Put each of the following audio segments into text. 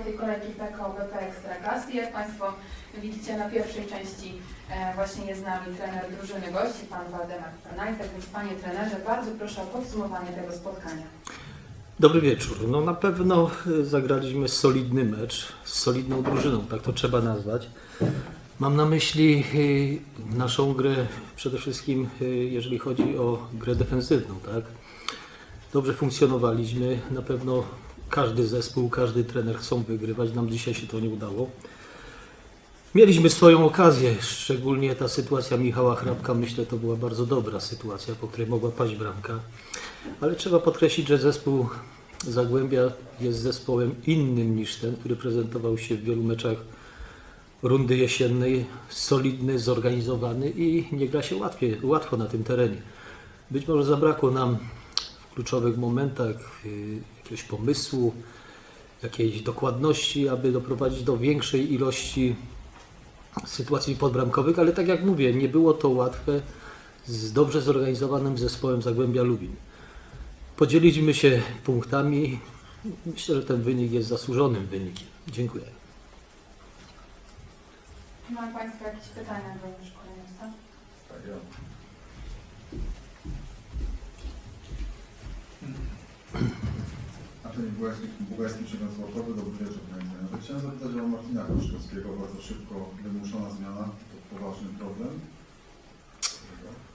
czwartej kolejki PKO BP Ekstraklasy. Jak Państwo widzicie na pierwszej części e, właśnie jest z nami trener drużyny gości, Pan Waldemar Pernajtek, więc Panie trenerze, bardzo proszę o podsumowanie tego spotkania. Dobry wieczór. No na pewno y, zagraliśmy solidny mecz z solidną drużyną, tak to trzeba nazwać. Mam na myśli y, naszą grę przede wszystkim, jeżeli chodzi o grę defensywną, tak? Dobrze funkcjonowaliśmy, na pewno każdy zespół, każdy trener chcą wygrywać, nam dzisiaj się to nie udało. Mieliśmy swoją okazję, szczególnie ta sytuacja Michała Hrabka, myślę, to była bardzo dobra sytuacja, po której mogła paść bramka. Ale trzeba podkreślić, że zespół Zagłębia jest zespołem innym niż ten, który prezentował się w wielu meczach rundy jesiennej, solidny, zorganizowany i nie gra się łatwiej, łatwo na tym terenie. Być może zabrakło nam kluczowych momentach y, jakiegoś pomysłu, jakiejś dokładności, aby doprowadzić do większej ilości sytuacji podbramkowych, ale tak jak mówię, nie było to łatwe z dobrze zorganizowanym zespołem Zagłębia Lubin. Podzieliliśmy się punktami. Myślę, że ten wynik jest zasłużonym wynikiem. Dziękuję. Czy mają Państwo jakieś pytania do szkoleniowca? Tak, ja. Antoni Bugajski Przemysł Sportowy, dobry wieczór Panie. Chciałem zapytać o Martina Koszkowskiego, bardzo szybko wymuszona zmiana, to poważny problem.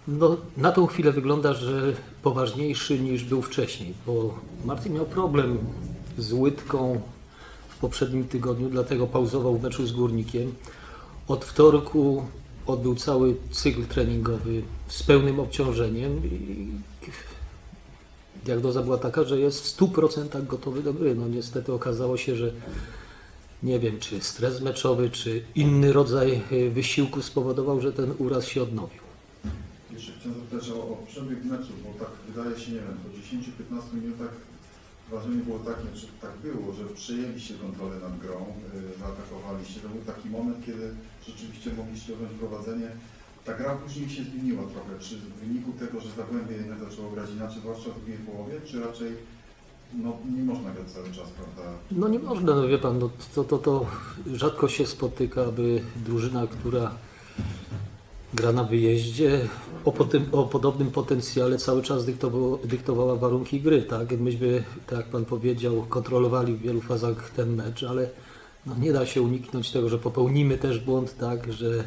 No, na tą chwilę wygląda, że poważniejszy niż był wcześniej, bo Martin miał problem z łydką w poprzednim tygodniu, dlatego pauzował w meczu z Górnikiem. Od wtorku odbył cały cykl treningowy z pełnym obciążeniem i diagnoza była taka, że jest w 100% gotowy do gry. No niestety okazało się, że nie wiem, czy stres meczowy, czy inny rodzaj y, wysiłku spowodował, że ten uraz się odnowił. Jeszcze chciałem zapytać o, o przebieg meczu, bo tak wydaje się, nie wiem, po 10-15 minutach wrażenie było takie, czy tak było, że przejęliście kontrolę nad grą, yy, zaatakowaliście. To był taki moment, kiedy rzeczywiście mogliście objąć prowadzenie. Ta gra później się zmieniła trochę. Czy w wyniku tego, że Zagłębie jednak zaczęło grać inaczej, zwłaszcza w drugiej połowie, czy raczej no, nie można grać cały czas, prawda? No nie można, no wie pan, no to, to, to rzadko się spotyka, aby drużyna, która gra na wyjeździe o, potem, o podobnym potencjale cały czas dyktowała warunki gry, tak? Myśmy, tak jak pan powiedział, kontrolowali w wielu fazach ten mecz, ale no nie da się uniknąć tego, że popełnimy też błąd, tak, że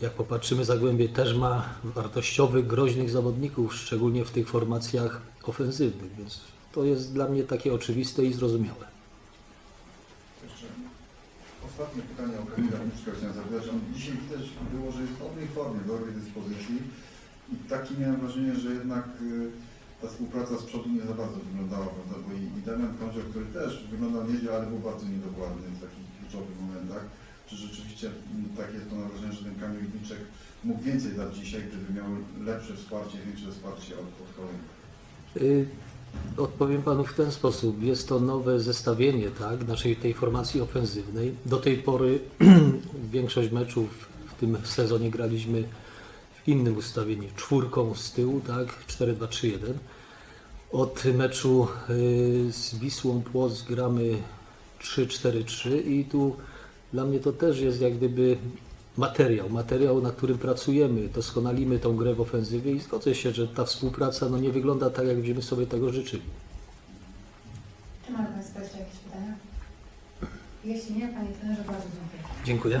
jak popatrzymy, Zagłębie też ma wartościowych, groźnych zawodników, szczególnie w tych formacjach ofensywnych, więc to jest dla mnie takie oczywiste i zrozumiałe. Ostatnie pytanie o zapytać. On dzisiaj też było, że jest w dobrej formie, w dobrej dyspozycji i takie miałem wrażenie, że jednak y, ta współpraca z przodu nie za bardzo wyglądała, prawda? Bo i, i Damian Kądzior, który też wyglądał nieźle, ale był bardzo niedokładny w takich kluczowych momentach. Czy rzeczywiście mm, tak jest to wrażenie, że ten Kamil Gniczek mógł więcej dać dzisiaj, gdyby miał lepsze wsparcie, większe wsparcie od? Y, Odpowiem panu w ten sposób. Jest to nowe zestawienie tak, naszej tej formacji ofensywnej. Do tej pory większość meczów w tym sezonie graliśmy w innym ustawieniu. Czwórką z tyłu, tak, 4-2-3-1. Od meczu y, z Wisłą Płoc gramy 3-4-3 i tu dla mnie to też jest jak gdyby materiał, materiał, na którym pracujemy, doskonalimy tą grę w ofensywie i zgodzę się, że ta współpraca no, nie wygląda tak, jak byśmy sobie tego życzyli. Czy mają Państwo jeszcze jakieś pytania? Jeśli nie, Panie trenerze, bardzo dziękuję. Dziękuję.